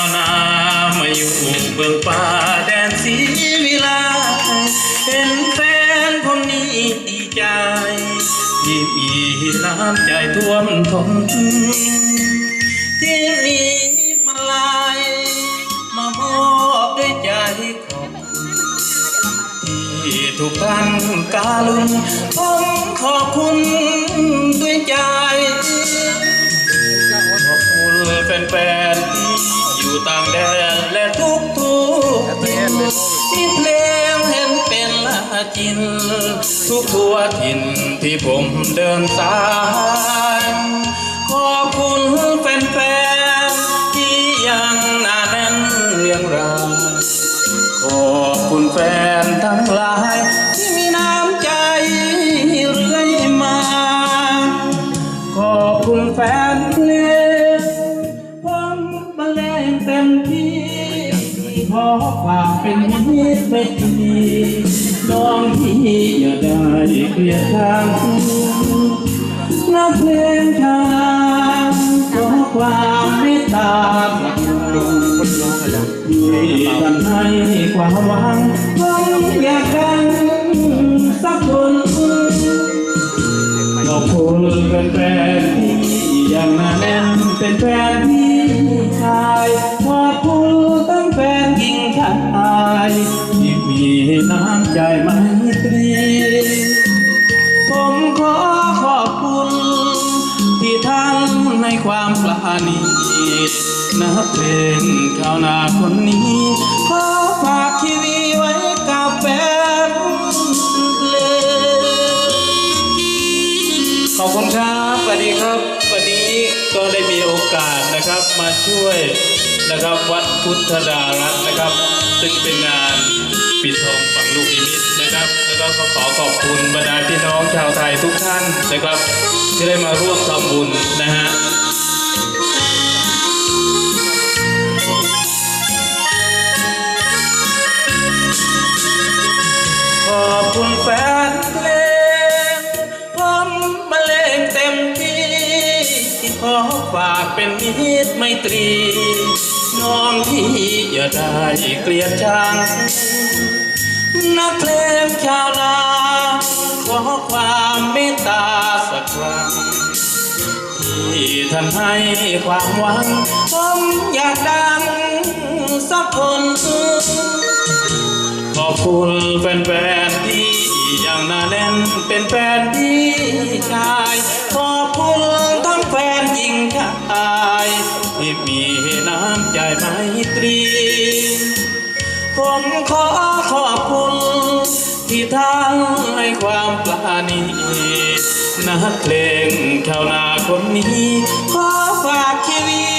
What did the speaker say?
าวนามาอยู่เบื้องป่าแดนสีวิลา เห็นแฟนคนนี้ดีใจที่มีน้ำใจท่วมท้นที่มีมาลายมามอบด้วยใจของที่ทุกท่านกาลุงผมขอบคุณด้วยใจินทุกทั่วถิ่นที่ผมเดินสาย ขอฝากเป็นมิตรไม่ดีน้องที่อย่าได้เกลียดชังนักเพลงชาวขอความเมตตาสักหน่อยที่ท่านให้ความหวังผมอยากดังสักคนขอบคุณแฟนๆที่ยังนาแน่นเป็นแฟนที่ชา ความปราณีนักเพลงชาวนาคนนี้ขอฝากชีวิตไว้กับแฟนเลงขอบคุณครับสวัสดีครับ วันนี้ก็ได้มีโอกาสนะครับมาช่วยนะครับวัดพุทธดารัตน์นะครับ ซึ่งเป็นงานปิดทองฝังลูกนิมิตนะครับ แล้วก็ขอขอบคุณบรรดาพี่น้องชาวไทยทุกท่านนะครับ ที่ได้มาร่วมทำบุญนะฮะ คุณแฟนเพลงผมมาเล่นเต็มที่ที่ขอฝากเป็นมิตรไมตรี น้องที่อย่าได้เกลียดชังนักเพลงชาวนาขอความเมตตาสักครั้งที่ท่านให้ความหวังผมอยากดังสักคนขอบคุณแฟนๆที่ นาแน่นเป็นแฟนที่ชายขอบคุณทั้งแฟนหญิงชายที่มีน้ำใจไมตรี ผมขอขอบคุณ ที่ท่านให้ความปราณีนักเพลงชาวนาคนนี้ ขอฝากชีวิต